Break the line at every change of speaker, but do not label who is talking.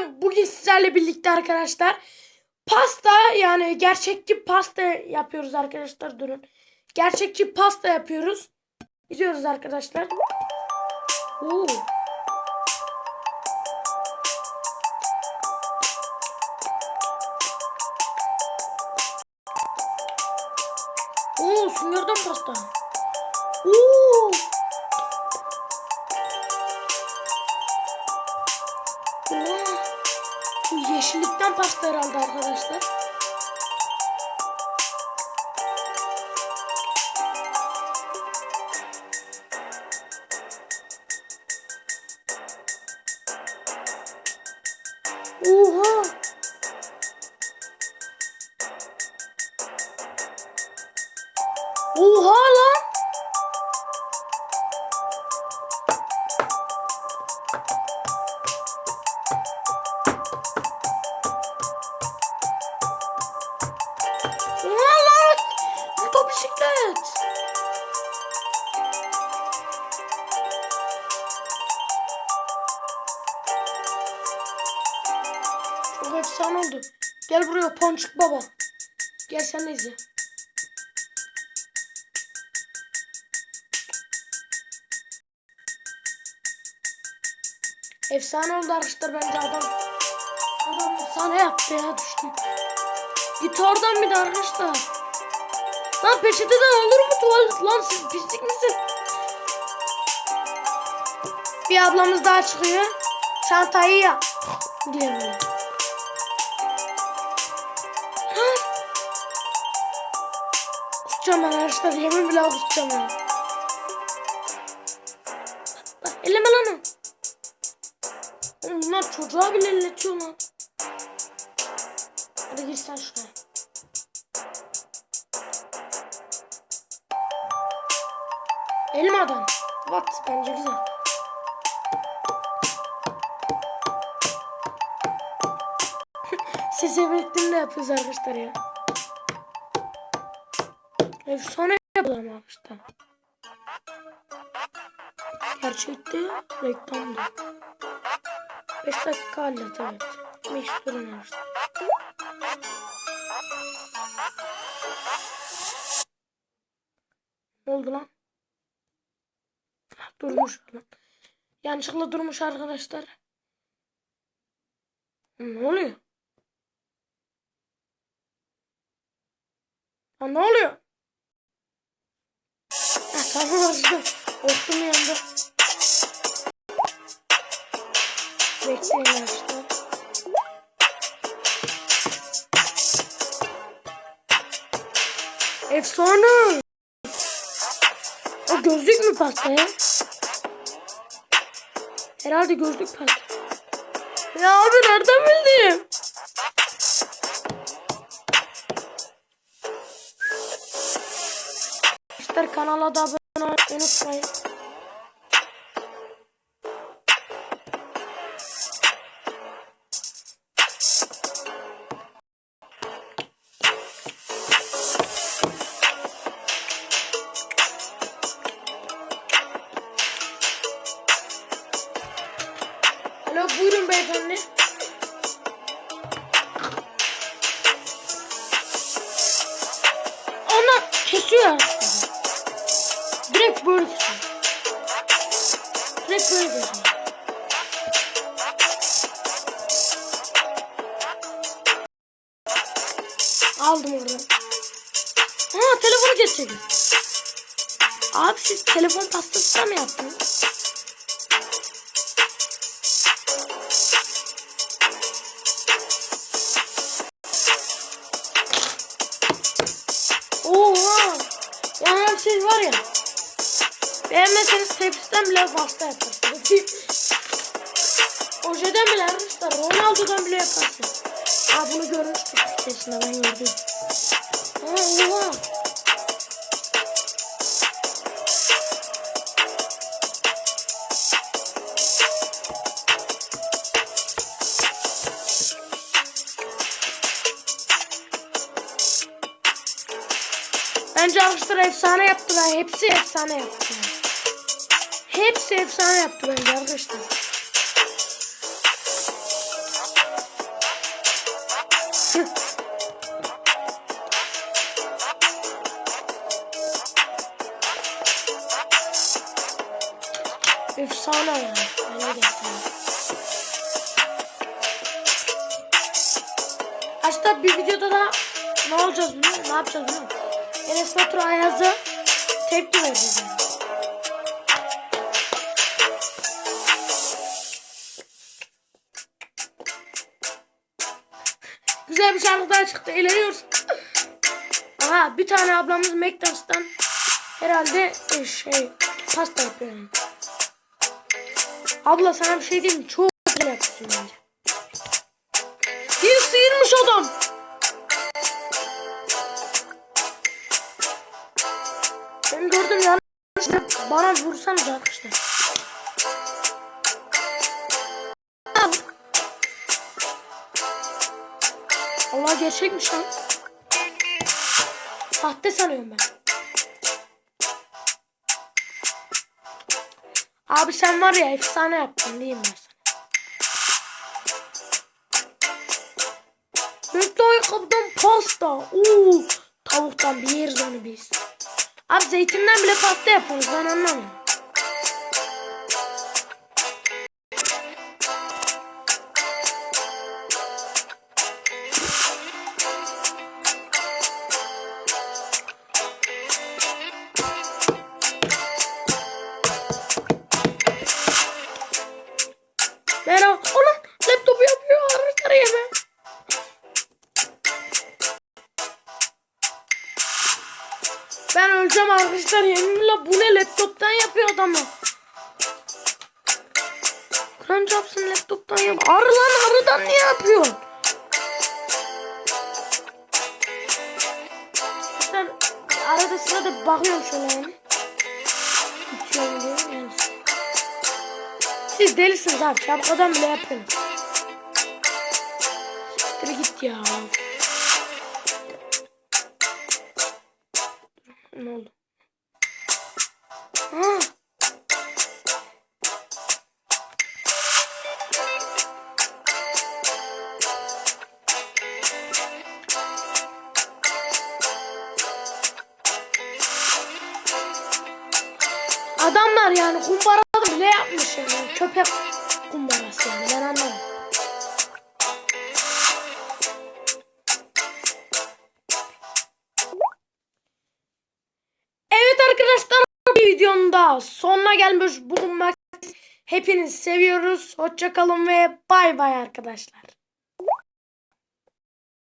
Bugün bugün sizlerle birlikte arkadaşlar pasta yani gerçekçi pasta yapıyoruz arkadaşlar durun. Gerçekçi pasta yapıyoruz. İzliyoruz arkadaşlar. Oo. Oo, süngerden pasta. Oo. Oo. Yeşillikten pasta herhalde arkadaşlar. Oha efsane oldu. Gel buraya Ponçuk Baba. Gel sen de izle. Efsane oldu arkadaşlar bence adam. Adam efsane yaptı ya düştüm. Git oradan bir de arkadaşlar. Lan peçeteden olur mu tuvalet? Lan siz pislik misin? Bir ablamız daha çıkıyor. Çantayı yap. Diye. Kusacağım ben arkadaşlar. Yemin bile kusacağım ya. Bak elleme lan onu. Bunlar çocuğa bile elletiyor lan. Hadi gir sen şuraya. Elmadan. What? Bence güzel. Ses efektini de yapıyoruz arkadaşlar ya. Efsane yapalım arkadaşlar. Gerçekte reklamda. 5 dakika hallet evet. 5 durun arkadaşlar. Ne oldu lan? Durmuş lan. Yanlışlıkla durmuş arkadaşlar. Ne oluyor? Lan ne oluyor? Tamam arkadaşlar. Korktum yanında. Bekleyin arkadaşlar. Efsane. O gözlük mü pasta ya? Herhalde gözlük pasta. Ya abi nereden bildim? Arkadaşlar kanala da abone unutmayın. Alo buyurun beyefendi. Ana kesiyor böyle kesiyor. Direkt böyle kesiyor. Aldım oradan. Ha telefonu getirdim. Abi siz telefon pastası da mı yaptınız? Oha! Yani siz var ya. Beğenmezseniz tepsiden bile pasta yaparsınız. Ojeden bile arkadaşlar. Ronaldo'dan bile yaparsınız. Aa bunu görmüştük sitesinde ben gördüm. Aa, oha! Bence arkadaşlar efsane yaptılar. Hepsi efsane yaptı. Hepsi efsane yaptı bence arkadaşlar. efsane yani. Öyle de. Aslında bir videoda da ne olacağız bunu? Ne yapacağız bunu? Enes Batur Ayaz'a tepki vereceğiz yani. Güzel bir şarkı daha çıktı. Eğleniyoruz. Aha bir tane ablamız McDonald's'tan herhalde e, şey pasta yapıyor. Abla sana bir şey diyeyim? Çok güzel yapıyorsun bence. Bir sıyırmış adam. Ben gördüm ya. Bana vursanız arkadaşlar. Allah gerçekmiş lan. Sahte sanıyorum ben. Abi sen var ya efsane yaptın diyeyim ben sana. Bekle ayakkabıdan pasta. Oo, tavuktan bir yeriz onu biz. Abi zeytinden bile pasta yaparız ben anlamıyorum. Ben öleceğim arkadaşlar yeminle bu ne laptoptan yapıyor adamı. Kur'an çarpsın laptoptan yap. Arı lan arıdan niye yapıyorsun? Ben arada sırada bakıyorum şöyle yani. Bitiyorum diye yani. Siz delisiniz abi. Şapkadan bile yapıyorsunuz. Git ya. Ne oldu? Ha. Adamlar yani kumbara bile yapmış yani. Köpek kumbarası yani ben videonun daha sonuna gelmiş bulunmak. Hepinizi seviyoruz. Hoşçakalın ve bay bay arkadaşlar.